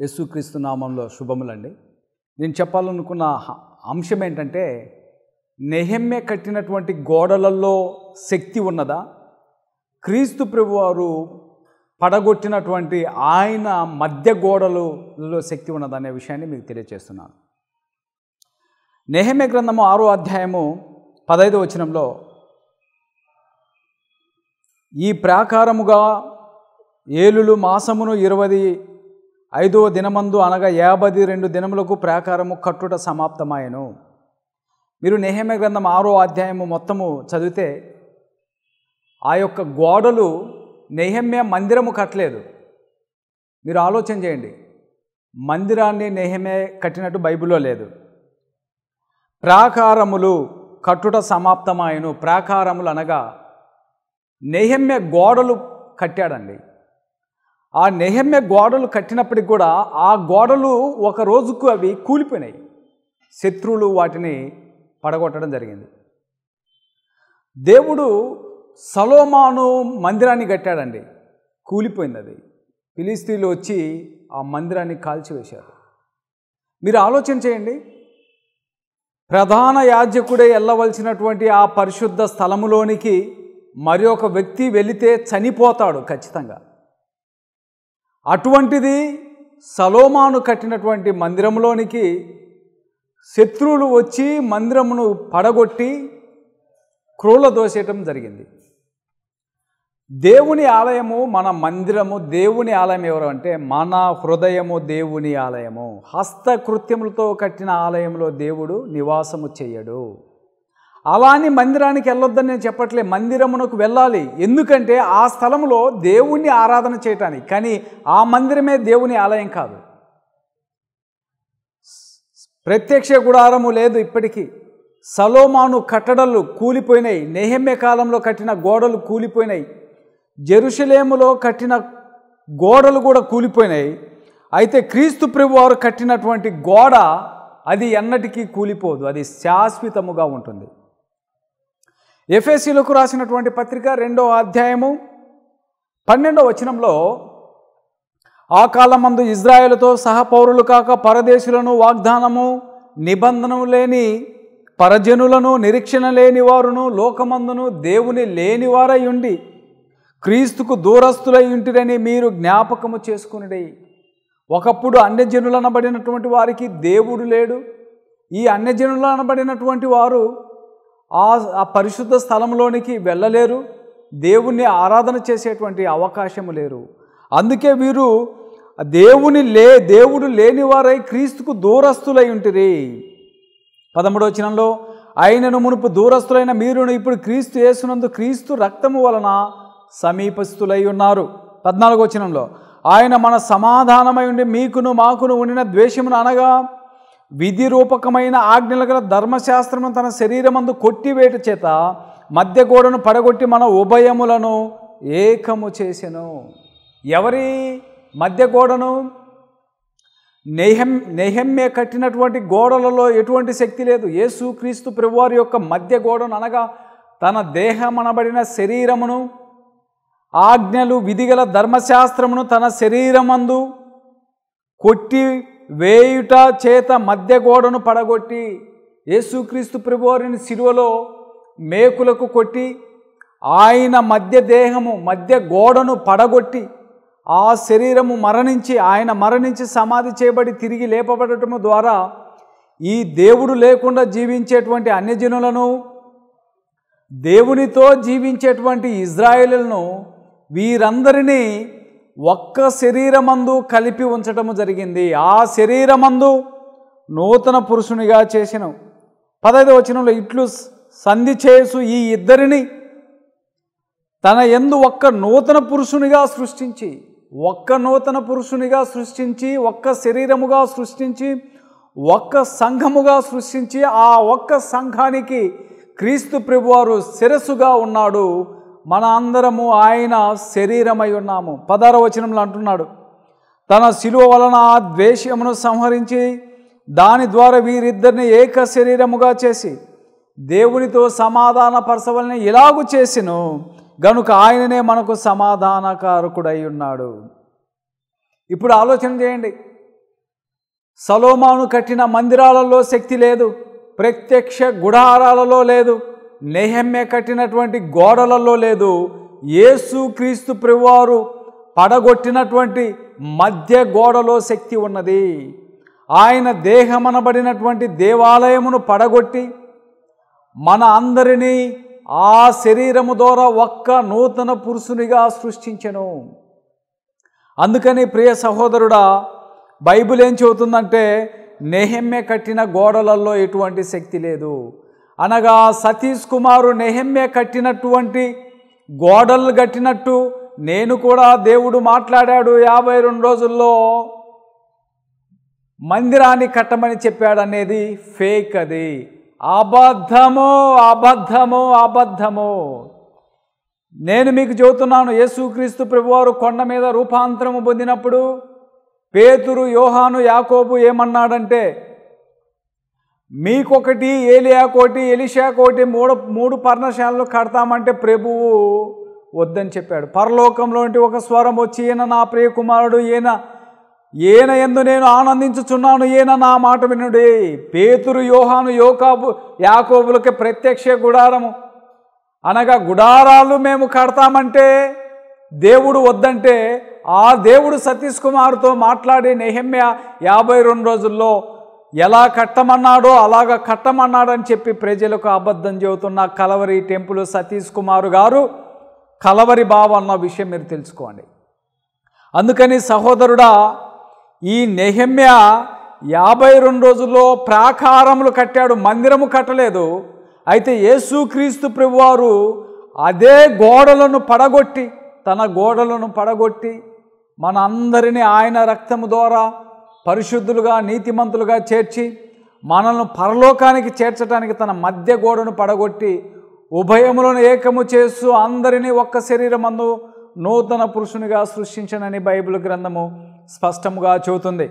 యేసుక్రీస్తు నామంలో శుభములండి. నేను చెప్పాలనుకున్న అంశం ఏంటంటే నెహమ్య కట్టినటువంటి గోడలలో శక్తి ఉన్నదా? క్రీస్తు ప్రభువారు పడగొట్టినటువంటి ఆయన మధ్య గోడలలో శక్తి ఉన్నదా అనే విషయాన్ని మీకు తెలియజేస్తున్నాను నెహమ్య గ్రంథము ఆరో అధ్యాయము పదైదు వచనంలో ఈ ప్రాకారముగా ఏలులు మాసమును ఇరవై ఐదవ దినమందు అనగా యాభై రెండు దినములకు ప్రాకారము కట్టుట సమాప్తమాయను. మీరు నెహమ్య గ్రంథం ఆరో అధ్యాయము మొత్తము చదివితే ఆ యొక్క గోడలు నెహమ్య మందిరము కట్టలేదు. మీరు ఆలోచన చేయండి. మందిరాన్ని నెహమే కట్టినట్టు బైబిల్లో లేదు. ప్రాకారములు కట్టుట సమాప్తమాయను. ప్రాకారములు అనగా నెహమ్య గోడలు కట్టాడండి. ఆ నెహమ్య గోడలు కట్టినప్పటికి కూడా ఆ గోడలు ఒక రోజుకు అవి కూలిపోయినాయి. శత్రువులు వాటిని పడగొట్టడం జరిగింది. దేవుడు సలోమాను మందిరాన్ని కట్టాడండి. కూలిపోయింది అది. ఫిలిస్తీన్లు వచ్చి ఆ మందిరాన్ని కాల్చివేశారు. మీరు ఆలోచన చేయండి. ప్రధాన యాజకుడే వెళ్ళవలసినటువంటి ఆ పరిశుద్ధ స్థలములోనికి మరి ఒక వ్యక్తి వెళితే చనిపోతాడు ఖచ్చితంగా. అటువంటిది సలోమాను కట్టినటువంటి మందిరంలోనికి శత్రువులు వచ్చి మందిరమును పడగొట్టి క్రూల దోసేయటం జరిగింది. దేవుని ఆలయము మన మందిరము దేవుని ఆలయం ఎవరు అంటే మన హృదయము దేవుని ఆలయము. హస్తకృత్యములతో కట్టిన ఆలయంలో దేవుడు నివాసము చేయడు. అలా అని మందిరానికి వెళ్ళొద్దని నేను చెప్పట్లే మందిరమునకు వెళ్ళాలి. ఎందుకంటే ఆ స్థలంలో దేవుణ్ణి ఆరాధన చేయటానికి కానీ ఆ మందిరమే దేవుని ఆలయం కాదు. ప్రత్యక్ష గుడారము లేదు ఇప్పటికీ. సలోమాను కట్టడలు కూలిపోయినాయి. నెహమ్య కాలంలో కట్టిన గోడలు కూలిపోయినాయి. జెరుషలేములో కట్టిన గోడలు కూడా కూలిపోయినాయి. అయితే క్రీస్తు ప్రభు వారు కట్టినటువంటి గోడ అది ఎన్నటికీ కూలిపోదు. అది శాశ్వతముగా ఉంటుంది. ఎఫ్ఎస్సీలకు రాసినటువంటి పత్రిక రెండో అధ్యాయము పన్నెండవ వచనంలో ఆ కాలమందు ఇజ్రాయేల్తో సహపౌరులు కాక పరదేశులను వాగ్దానము నిబంధనము లేని పరజనులను నిరీక్షణ లేని వారును లోకమందును దేవుని లేనివారై ఉండి క్రీస్తుకు దూరస్తులై ఉంటిరని మీరు జ్ఞాపకము చేసుకునిడి. ఒకప్పుడు అన్యజనులు అనబడినటువంటి వారికి దేవుడు లేడు. ఈ అన్యజనులు అనబడినటువంటి వారు ఆ ఆ పరిశుద్ధ స్థలంలోనికి వెళ్ళలేరు. దేవుణ్ణి ఆరాధన చేసేటువంటి అవకాశము లేరు. అందుకే వీరు దేవుని లే దేవుడు లేనివారై క్రీస్తుకు దూరస్తులై ఉంటిరి. పదమూడవచనంలో ఆయనను మునుపు దూరస్తులైన మీరును ఇప్పుడు క్రీస్తు యేసునందు క్రీస్తు రక్తము వలన సమీపస్తులై ఉన్నారు. పద్నాలుగో వచనంలో ఆయన మన సమాధానమై ఉండి మీకును మాకును ఉండిన ద్వేషమును అనగా విధి రూపకమైన ఆజ్ఞల గల ధర్మశాస్త్రము తన శరీరమందు కొట్టివేట చేత మధ్య గోడను పడగొట్టి మన ఉభయములను ఏకము చేసెను. ఎవరి మధ్య గోడను? నెహెమ్ నెహెమ్మే కట్టినటువంటి గోడలలో ఎటువంటి శక్తి లేదు. ఏసుక్రీస్తు ప్రభువారి యొక్క మధ్య గోడను అనగా తన దేహమనబడిన శరీరమును ఆజ్ఞలు విధిగల ధర్మశాస్త్రమును తన శరీరమందు కొట్టి వేయుట చేత మధ్య గోడను పడగొట్టి యేసుక్రీస్తు ప్రభువారిని శిరువలో మేకులకు కొట్టి ఆయన మధ్య దేహము మధ్య గోడను పడగొట్టి ఆ శరీరము మరణించి ఆయన మరణించి సమాధి చేయబడి తిరిగి లేపబడటము ద్వారా ఈ దేవుడు లేకుండా జీవించేటువంటి అన్యజనులను దేవునితో జీవించేటువంటి ఇజ్రాయేలులను వీరందరినీ ఒక్క శరీరమందు కలిపి ఉంచటము జరిగింది. ఆ శరీరమందు నూతన పురుషునిగా చేసిన. పదైదు వచనంలో ఇట్లు సంధి చేసు ఈ ఇద్దరిని తన ఎందు ఒక్క నూతన పురుషునిగా సృష్టించి ఒక్క నూతన పురుషునిగా సృష్టించి ఒక్క శరీరముగా సృష్టించి ఒక్క సంఘముగా సృష్టించి ఆ ఒక్క సంఘానికి క్రీస్తు ప్రభువారు శిరస్సుగా ఉన్నాడు. మన అందరము ఆయన శరీరమై ఉన్నాము. పదార వచనంలో అంటున్నాడు తన శిలువ వలన ఆ ద్వేషమును సంహరించి దాని ద్వారా వీరిద్దరిని ఏక శరీరముగా చేసి దేవునితో సమాధాన పరచవలని ఇలాగు చేసిను గనుక ఆయననే మనకు సమాధానకారకుడై ఉన్నాడు. ఇప్పుడు ఆలోచన చేయండి. సలోమాను కట్టిన మందిరాలలో శక్తి లేదు ప్రత్యక్ష గుడారాలలో లేదు నెహమ్య కట్టినటువంటి గోడలలో లేదు. యేసు క్రీస్తు ప్రభువారు పడగొట్టినటువంటి మధ్య గోడలో శక్తి ఉన్నది. ఆయన దేహమనబడినటువంటి దేవాలయమును పడగొట్టి మన అందరినీ ఆ శరీరము ద్వారా ఒక్క నూతన పురుషునిగా సృష్టించెను. అందుకని ప్రియ సహోదరుడా బైబిల్ ఏం చెబుతుందంటే నెహమ్య కట్టిన గోడలలో ఎటువంటి శక్తి లేదు. అనగా సతీష్ కుమారు నెహమ్య కట్టినటువంటి గోడలు కట్టినట్టు నేను కూడా దేవుడు మాట్లాడాడు యాభై రెండు రోజుల్లో. మందిరాన్ని కట్టమని చెప్పాడు అనేది ఫేక్ అది. అబద్ధము అబద్ధము అబద్ధము. నేను మీకు చెబుతున్నాను యేసుక్రీస్తు ప్రభువారు కొండ మీద రూపాంతరము పొందినప్పుడు పేతురు యోహాను యాకోబు ఏమన్నాడంటే మీకొకటి ఏలియాకోటి ఎలిషాకోటి మూడు మూడు పర్ణశాలలు కడతామంటే ప్రభువు వద్దని చెప్పాడు. పరలోకంలో ఒక స్వరం వచ్చి ఈయన నా ప్రియ కుమారుడు ఈయన ఈయన ఎందు నేను ఆనందించుచున్నాను ఈయన నా మాట వినుడే. పేతురు యోహాను యోకాబు యాకోబులకి ప్రత్యక్ష గుడారము. అనగా గుడారాలు మేము కడతామంటే దేవుడు వద్దంటే ఆ దేవుడు సతీష్ కుమార్తో మాట్లాడి నెహమ్య యాభై రెండు రోజుల్లో ఎలా కట్టమన్నాడో అలాగ కట్టమన్నాడని చెప్పి ప్రజలకు అబద్ధం చెబుతున్న కలవరి టెంపుల్ సతీష్ కుమార్ గారు కలవరి బావ అన్న విషయం మీరు తెలుసుకోండి. అందుకని సహోదరుడా ఈ నెహమ్య యాభై రెండు రోజుల్లో ప్రాకారములు కట్టాడు మందిరము కట్టలేదు. అయితే యేసుక్రీస్తు ప్రభువారు అదే గోడలను పడగొట్టి తన గోడలను పడగొట్టి మన అందరినీ ఆయన రక్తము ద్వారా పరిశుద్ధులుగా నీతిమంతులుగా చేర్చి మనల్ని పరలోకానికి చేర్చడానికి తన మధ్య గోడను పడగొట్టి ఉభయములను ఏకము చేస్తూ అందరినీ ఒక్క శరీరమందు నూతన పురుషునిగా సృష్టించనని బైబిల్ గ్రంథము స్పష్టముగా చెబుతుంది.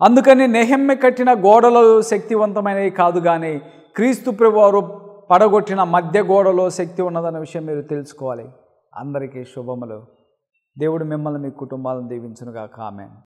అందుకని నెహమ్మె కట్టిన గోడలు శక్తివంతమైనవి కాదు కానీ క్రీస్తు ప్రభువారు పడగొట్టిన మధ్య గోడలో శక్తి ఉన్నదన్న విషయం మీరు తెలుసుకోవాలి. అందరికీ శుభములు. దేవుడు మిమ్మల్ని మీ కుటుంబాలను దీవించునుగా కామెన్